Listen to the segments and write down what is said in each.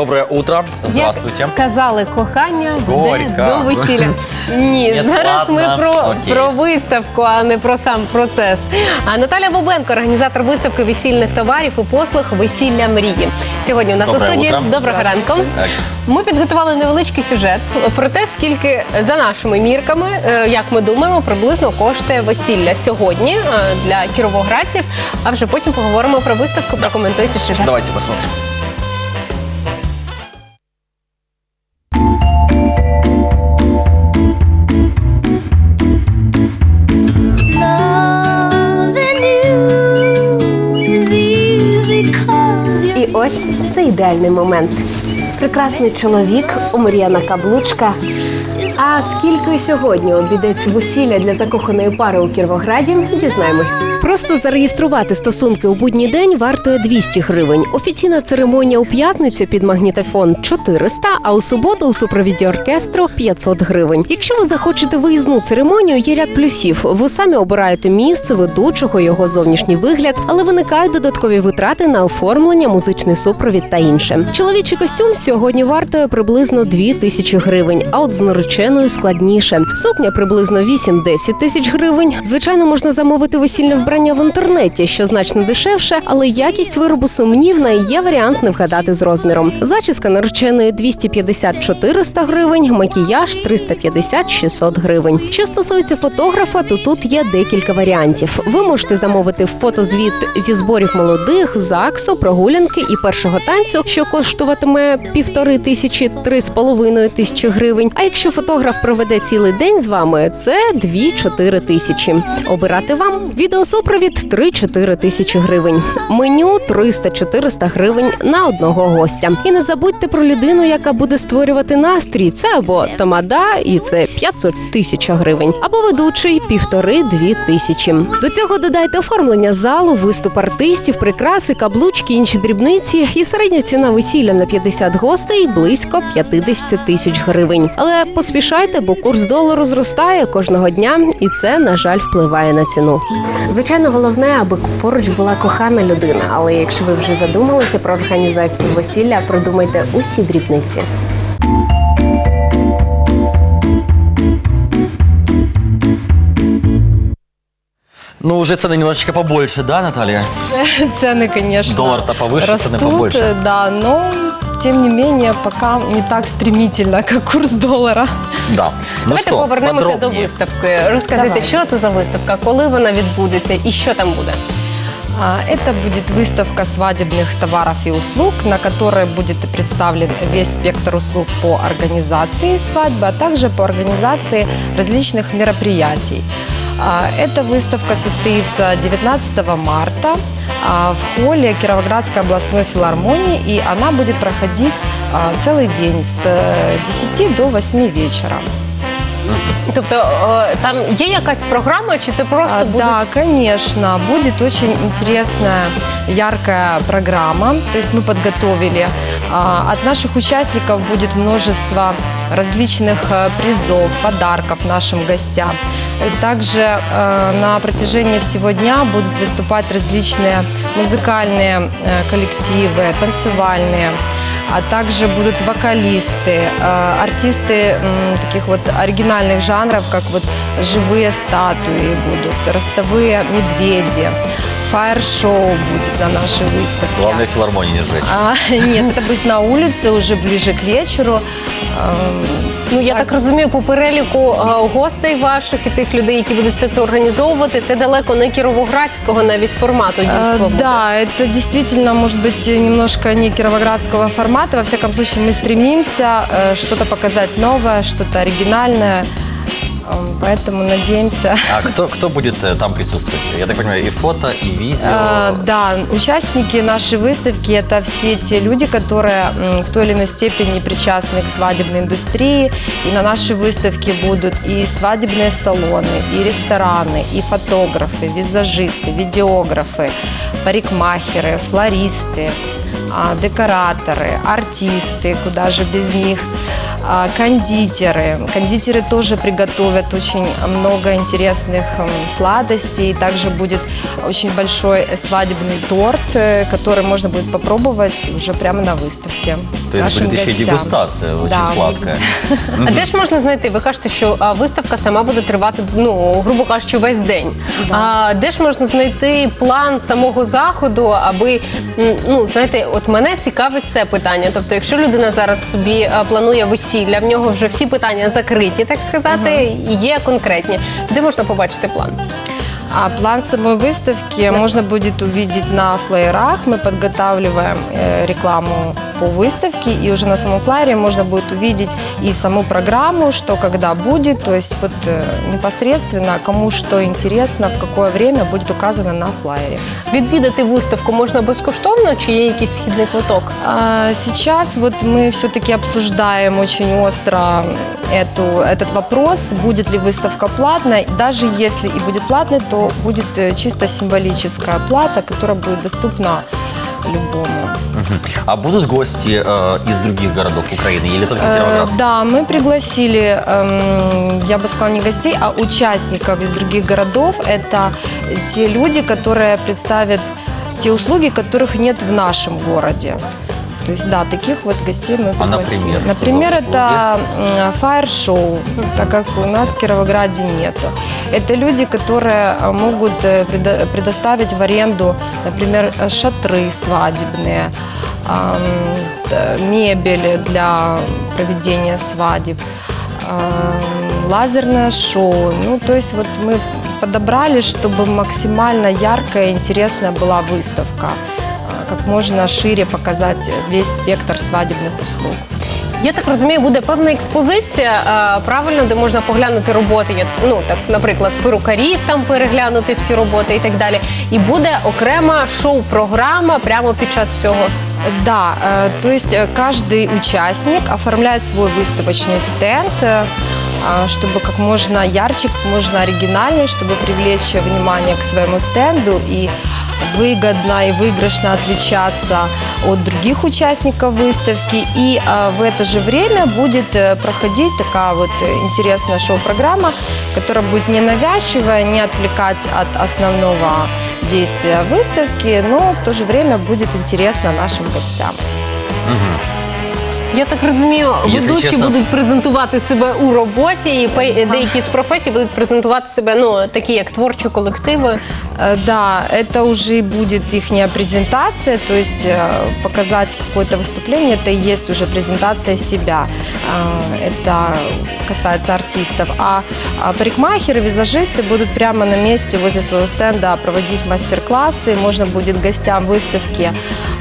Доброе утро. Здравствуйте. Як казали, кохання Горько. до весілля. Ні, Ні, зараз ми про, Окей. про виставку, а не про сам процес. А Наталя Бобенко, організатор виставки весільних товарів і послуг Весілля мрії. Сьогодні у нас Доброе у студії утро. доброго ранку. Так. Ми підготували невеличкий сюжет про те, скільки за нашими мірками, е, як ми думаємо, приблизно коштує весілля сьогодні е, для кіровоградців. А вже потім поговоримо про виставку. Прокоментуйте сюжет. Давайте посмотрим. Ідеальний момент. Прекрасний чоловік, омріяна каблучка. А скільки сьогодні обійдеться весілля для закоханої пари у Кіровограді, дізнаємось. Просто зареєструвати стосунки у будній день вартує 200 гривень. Офіційна церемонія у п'ятницю під магнітофон 400, а у суботу у супровіді оркестру 500 гривень. Якщо ви захочете виїзну церемонію, є ряд плюсів. Ви самі обираєте місце, ведучого, його зовнішній вигляд, але виникають додаткові витрати на оформлення, музичний супровід та інше. Чоловічий костюм сьогодні вартує приблизно 2 тисячі гривень, а от з нареченою складніше. Сукня приблизно 8-10 тисяч гривень. Звичайно, можна замовити весільне вбрання в інтернеті, що значно дешевше, але якість виробу сумнівна і є варіант не вгадати з розміром. Зачіска нареченої 250-400 гривень, макіяж 350-600 гривень. Що стосується фотографа, то тут є декілька варіантів. Ви можете замовити фотозвіт зі зборів молодих, ЗАГСу, прогулянки і першого танцю, що коштуватиме півтори тисячі три з половиною тисячі гривень. А якщо фотограф проведе цілий день з вами, це 2-4 тисячі. Обирати вам відеосупровід 3-4 тисячі гривень. Меню 300-400 гривень на одного гостя. І не забудьте про людину, яка буде створювати настрій. Це або тамада, і це 500 тисяч гривень, або ведучий півтори-дві тисячі. До цього додайте оформлення залу, виступ артистів, прикраси, каблучки, інші дрібниці. І середня ціна весілля на 50 гостей близько 50 тисяч гривень. Але поспішайте, бо курс долару зростає кожного дня, і це на жаль впливає на ціну. Звичайно, головне, аби поруч була кохана людина. Але якщо ви вже задумалися про організацію весілля, продумайте усі дрібниці. Ну, уже цены немножечко побольше, да, Наталья? Цены, конечно, Доллар-то повыше, растут, цены побольше. э, да, но тем не менее пока не так стремительно, как курс доллара. Да. Ну Давайте что, повернемося до подробнее. виставки. Розкажіть, Давай. що це за виставка, коли вона відбудеться і що там буде? А, Это будет выставка свадебных товаров и услуг, на которой будет представлен весь спектр услуг по организации свадьбы, а также по организации различных мероприятий. А, Эта выставка состоится 19 марта а, в холле Кировоградской областной филармонии, и она будет проходить а, целый день с э, 10 до 8 вечера. Тобто е, там є якась програма, чи це просто А, Да, конечно, будет очень интересная, яркая программа. То есть мы подготовили. От наших участников будет множество различных э, призов, подарков нашим гостям. Э, Также э, на протяжении всего дня будут выступать различные музыкальные э, коллективы, танцевальные а также будут вокалисты, э, артисты м, таких вот оригинальных жанров, как вот живые статуи будут, ростовые медведи, фаер-шоу будет на нашей выставке. Главное филармонии не сжечь. А, нет, это будет на улице уже ближе к вечеру. Эм, ну я так розумію, по переліку е, гостей ваших і тих людей, які будуть все це організовувати, це далеко не кіровоградського навіть формату Э, дійства. буде. Да, это действительно может быть немножко не кировоградского Формата. Во всяком случае, мы стремимся э, что-то показать новое, что-то оригинальное. Эм, Поэтому надеемся. А кто, кто будет э, там присутствовать? Я так понимаю, и фото, и видео. А, Да, участники нашей выставки это все те люди, которые в той или иной степени причастны к свадебной индустрии. И на нашей выставке будут и свадебные салоны, и рестораны, и фотографы, визажисты, видеографы, парикмахеры, флористы, декораторы, артисты, куда же без них а, кондитеры. Кондитеры тоже приготовят очень много интересных м, сладостей. Также будет очень большой свадебный торт, э, который можно будет попробовать уже прямо на выставке. То есть нашим будет еще и гостям. дегустация, очень Да, сладкая. А де ж можна знайти? Ви кажете, що а, виставка сама буде тривати, ну грубо кажучи, весь день. А де ж можна знайти план самого заходу, аби м, ну знаєте, от мене цікавить це питання. Тобто, якщо людина зараз собі а, планує весілля, в нього вже всі питання закриті, так сказати, і є конкретні. Де можна побачити план? А план самой выставки можно будет увидеть на флеерах. Мы подготавливаем э, рекламу по выставке, и уже на самом флайере можно будет увидеть и саму программу, что когда будет, то есть вот э, непосредственно кому что интересно, в какое время будет указано на флайере. Відвідати виставку можна безкоштовно, чи є якийсь вхідний квиток? А Сейчас вот мы все-таки обсуждаем очень остро эту, этот вопрос, будет ли выставка платной. Даже если и будет платной, то будет э, чисто символическая плата, которая будет доступна любому. Мгм. А будут гости э, из других городов Украины или только Э, кировоградцы? Да, мы пригласили, эм, я бы сказала, не гостей, а участников из других городов. Это те люди, которые представят те услуги, которых нет в нашем городе. То есть, да, таких вот гостей мы А, пригласили. например, Например, это фаер-шоу, так как у нас в Кировограде нету. Это люди, которые а, могут э, предо- предоставить в аренду, например, э, шатры свадебные, мебель для проведения свадеб, лазерное шоу. Ну, то есть вот мы подобрали, чтобы максимально яркая и интересная была выставка, а, как можно шире показать весь спектр свадебных услуг. Я так розумію, буде певна експозиція, а, правильно, де можна поглянути роботи. Є, Ну так, наприклад, перукарів там переглянути всі роботи і так далі. І буде окрема шоу-програма прямо під час всього. Да, э, то есть э, каждый участник оформляет свой выставочный стенд, э, а, чтобы как можно ярче, как можно оригинальнее, чтобы привлечь внимание к своему стенду и выгодно и выигрышно отличаться от других участников выставки. И а, в это же время будет э, проходить такая вот э, интересная шоу-программа, которая будет не навязчивая, не отвлекать от основного действия выставки, но в то же время будет интересно нашим гостям. Мгм. Я так розумію, Якщо ведучі чесно- будуть презентувати себе у роботі, і пе- деякі з професій будуть презентувати себе, ну такі як творчі колективи. Э, Да, это уже и будет их презентация, то есть э, показать какое-то выступление, это и есть уже презентация себя. А, Это касается артистов. А а парикмахеры, визажисты будут прямо на месте возле своего стенда проводить мастер-классы. Можно будет гостям выставки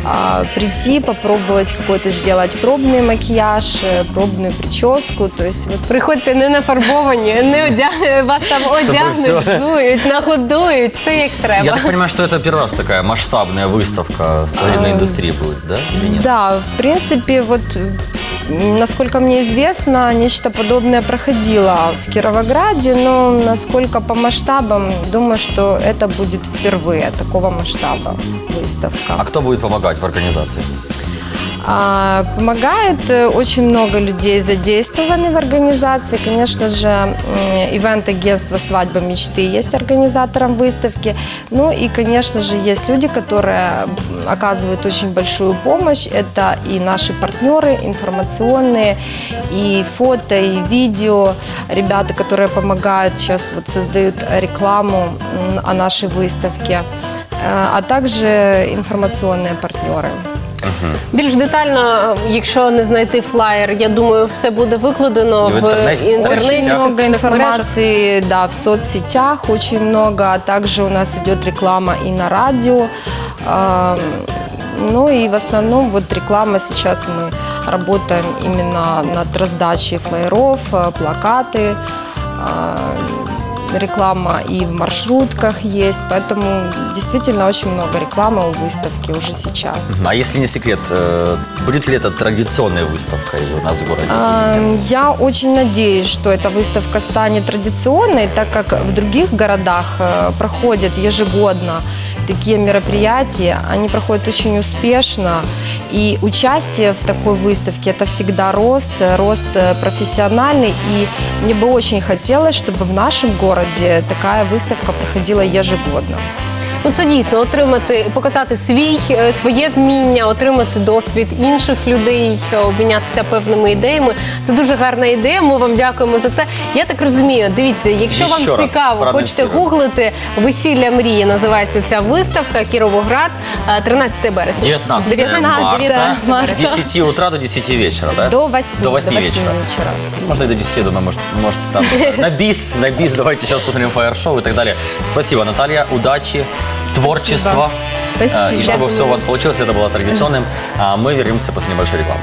а, прийти, попробовать какой-то сделать пробный макияж, э, пробную прическу. То есть вот Приходьте не нафарбовані, не одягнуть, вас там одягнуть, все. взують, нагодують, все як Я треба. так понимаю, что это первый раз такая масштабная выставка свадебной А, индустрии будет, да? Или нет? Да, в принципе, вот м, насколько мне известно, нечто подобное проходило в Кировограде, но насколько по масштабам, думаю, что это будет впервые такого масштаба выставка. А кто будет помогать в организации? А, Помогает э, очень много людей задействованы в организации. Конечно же, ивент-агентство «Свадьба мечты» есть организатором выставки. Ну и, конечно же, есть люди, которые оказывают очень большую помощь. Это и наши партнеры информационные, и фото, и видео. Ребята, которые помогают сейчас, вот создают рекламу о нашей выставке, Э, а также информационные партнеры. Більш детально, якщо не знайти флаєр, я думаю, все буде викладено І в в інтернеті, в інтернеті. соцсетях. Очень в много соціальних мережах. информации, да, в соцсетях очень много, а также у нас идет реклама и на радио. А, Ну и в основном вот реклама сейчас мы работаем именно над раздачей флаеров, э, плакаты, а, Реклама и в маршрутках есть, поэтому действительно очень много рекламы у выставки уже сейчас. А если не секрет, э, будет ли это традиционная выставка у нас в городе? Я очень надеюсь, что эта выставка станет традиционной, так как в других городах э, проходят ежегодно такие мероприятия, они проходят очень успешно. И участие в такой выставке – это всегда рост, э, рост э, профессиональный. И мне бы очень хотелось, чтобы в нашем городе такая выставка проходила ежегодно. Ну це дійсно отримати, показати свій е, своє вміння, отримати досвід інших людей, е, обмінятися певними ідеями. Це дуже гарна ідея. Ми вам дякуємо за це. Я так розумію. Дивіться, якщо І вам цікаво, хочете гуглити весілля мрії. Називається ця виставка Кіровоград, е, 13 березня. 19 19 марта. 19 С березня. 10 утра до 10 вечера, да? До 8, До 8 до 8 вечера. вечера. Можно и до 10, думаю, может, может там на бис, на бис, давайте сейчас посмотрим фаер-шоу и так далее. Спасибо, Наталья, удачи, творчества. Спасибо. А, И чтобы Дякую. все у вас получилось, это было традиционным. А мы вернемся после небольшой рекламы.